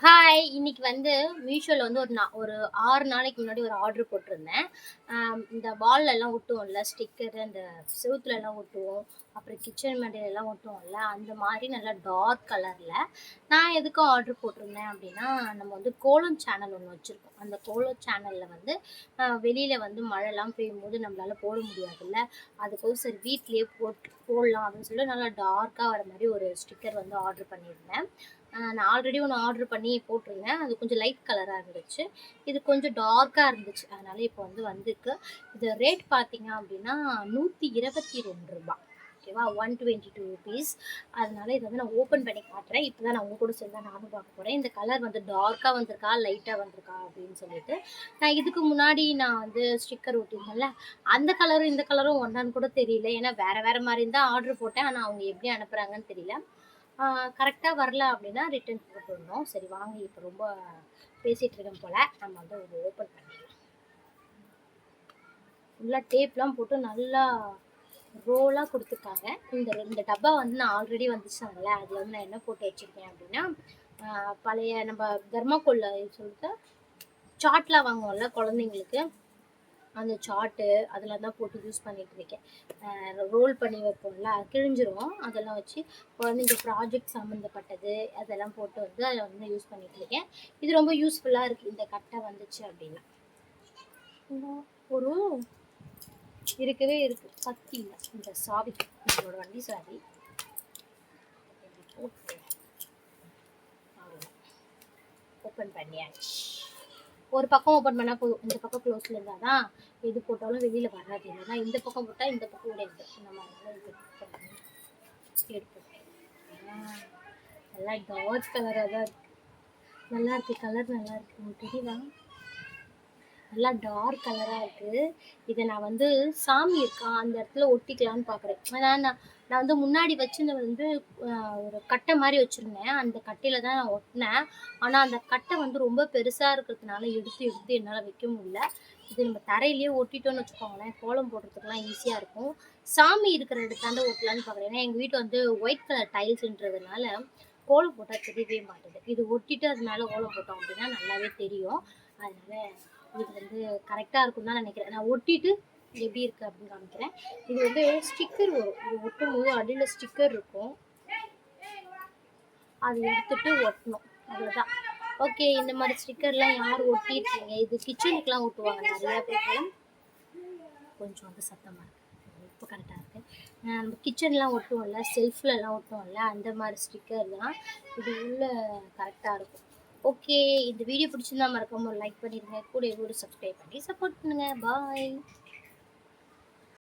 Hi இன்னைக்கு வந்து மீஷோவில் வந்து ஒரு நா ஒரு ஆறு நாளைக்கு முன்னாடி ஒரு ஆர்டர் போட்டிருந்தேன். இந்த வால்லெல்லாம் ஒட்டுவோம்ல ஸ்டிக்கர் அந்த செவுத்துலலாம் ஒட்டுவோம் அப்புறம் கிச்சன் எல்லாம் ஒட்டுவோம்ல அந்த மாதிரி நல்லா டார்க் கலரில் நான் எதுக்கு ஆர்டர் போட்டிருந்தேன் அப்படின்னா நம்ம வந்து கோலம் சேனல் ஒன்று வச்சுருக்கோம். அந்த கோலம் சேனலில் வந்து வெளியில் வந்து மழைலாம் பெய்யும்போது நம்மளால் போட முடியாதுல்ல. அதுக்கோசம் சரி வீட்லேயே போட்டு போடலாம் அப்படின்னு சொல்லிட்டு நல்லா டார்க்காக வர மாதிரி ஒரு ஸ்டிக்கர் வந்து ஆர்டர் பண்ணியிருந்தேன். நான் ஆல்ரெடி ஒன்று ஆர்டர் பண்ணி போட்டிருந்தேன். அது கொஞ்சம் லைட் கலராக இருந்துச்சு. இது கொஞ்சம் டார்க்காக இருந்துச்சு. அதனால் இப்போ வந்து வந்திருக்கு. இது ரேட் பார்த்தீங்க அப்படின்னா நூற்றி இருபத்தி ரெண்டு ரூபாய். ஓகேவா? ஒன் டுவெண்ட்டி டூ ருபீஸ் அதனால இதை வந்து நான் ஓப்பன் பண்ணி காட்டுறேன். இப்போ தான் நான் உங்க கூட சேர்ந்து நானும் பார்க்க போகிறேன் இந்த கலர் வந்து டார்க்காக வந்திருக்கா? லைட்டாக வந்திருக்கா? அப்படின்னு சொல்லிட்டு. நான் இதுக்கு முன்னாடி நான் வந்து ஸ்டிக்கர் ஒட்டியிருந்தேன்ல அந்த கலரும் இந்த கலரும் ஒன்றான்னு கூட தெரியல. ஏன்னா வேறு வேறு மாதிரி இருந்தால் ஆர்டர் போட்டேன். ஆனால் அவங்க எப்படி அனுப்புகிறாங்கன்னு தெரியல. கரெக்டாக வரல அப்படின்னா ரிட்டர்ன் போட்டுருந்தோம் சரி வாங்க இப்போ ரொம்ப பேசிகிட்டு இருக்கேன் போல். நம்ம வந்து ஒரு ஓப்பன் பண்ணிடலாம். ஃபுல்லாக டேப்லாம் போட்டு நல்லா ரோலாக கொடுத்துருக்காங்க. இந்த இந்த டப்பா வந்து நான் ஆல்ரெடி வந்துச்சாங்கல்ல அதில் வந்து நான் என்ன போட்டு வச்சுருக்கேன் அப்படின்னா பழைய நம்ம தர்மாக்கோல்ல சொல்லிட்டு சாட்லாம் வாங்குவோம்ல குழந்தைங்களுக்கு. அந்த சார்ட்டு அதெல்லாம் தான் போட்டு யூஸ் பண்ணிட்டு இருக்கேன். ரோல் பண்ணி வைப்போம்ல கிழிஞ்சிரும். அதெல்லாம் வச்சு குழந்தைங்க ப்ராஜெக்ட் சம்மந்தப்பட்டது அதெல்லாம் போட்டு வந்து அதை வந்து யூஸ் பண்ணிட்டு இருக்கேன். இது ரொம்ப யூஸ்ஃபுல்லாக இருக்குது இந்த கட்டை வந்துச்சு அப்படின்னா. ஒரு இருக்கவே இருக்கு. சக்தி இல்லை. இந்த சாவி நம்மளோட வண்டி சாவி. ஓப்பன் பண்ணியாச்சு. ஒரு பக்கம் ஓப்பன் பண்ணால் போதும். இந்த பக்கம் க்ளோஸில் இருந்தால் தான் எது போட்டாலும் வெளியில் வராது. இல்லைன்னா இந்த பக்கம் போட்டால் இந்த பக்கம் உடையுது இந்த மாதிரி எடுப்போம். நல்லா டார்க் கலராக தான் இருக்குது நல்லா இருக்கு. கலர் நல்லா இருக்கு. உங்களுக்கு தெரியுதா? நல்லா டார்க் கலராக இருக்குது இதை நான் வந்து சாமி இருக்கா? அந்த இடத்துல ஒட்டிக்கலான்னு பார்க்குறேன் ஏன்னா நான் நான் வந்து முன்னாடி வச்சிருந்தது வந்து ஒரு கட்டை மாதிரி வச்சுருந்தேன். அந்த கட்டையில் தான் நான் ஒட்டினேன். ஆனால் அந்த கட்டை வந்து ரொம்ப பெருசாக இருக்கிறதுனால எடுத்து எடுத்து என்னால் வைக்க முடியல. இது நம்ம தரையிலேயே ஒட்டிட்டோம்னு வச்சுக்கோங்களேன். கோலம் போடுறதுக்குலாம் ஈஸியாக இருக்கும். சாமி இருக்கிற இடத்தாண்ட ஒட்டலான்னு பார்க்குறேன் ஏன்னா எங்கள் வீட்டு வந்து ஒயிட் கலர் டைல்ஸுன்றதுனால கோலம் போட்டால் தெரியவே மாட்டேது இது ஒட்டிட்டு அதனால கோலம் போட்டோம் அப்படின்னா நல்லாவே தெரியும். அதனால இது வந்து கரெக்டாக இருக்கும் தான் நினைக்கிறேன். நான் ஒட்டிட்டு எப்படி இருக்குது அப்படின்னு காமிக்கிறேன். இது வந்து ஸ்டிக்கர் வரும். இது ஒட்டும் போது அடியில் ஸ்டிக்கர் இருக்கும். அது எடுத்துட்டு ஒட்டணும். அவ்வளோதான் ஓகே இந்த மாதிரி ஸ்டிக்கர்லாம் யார் ஒட்டியிருக்கீங்க? இது கிச்சனுக்குலாம் ஒட்டுவாங்க. நிறையா பேர் கொஞ்சம் வந்து சத்தமாக இருக்கு. இப்போ கரெக்டாக இருக்குது நம்ம கிச்சன்லாம் ஒட்டுவோம்ல செல்ஃப்லலாம் ஒட்டுவோம்ல அந்த மாதிரி ஸ்டிக்கர் தான். இது உள்ள கரெக்டாக இருக்கும். ஓகே இந்த வீடியோ பிடிச்சிருந்தா மறக்காம ஒரு லைக் பண்ணிடுங்க. கூட ஒரு சப்ஸ்கிரைப் பண்ணி சப்போர்ட் பண்ணுங்கள் பாய்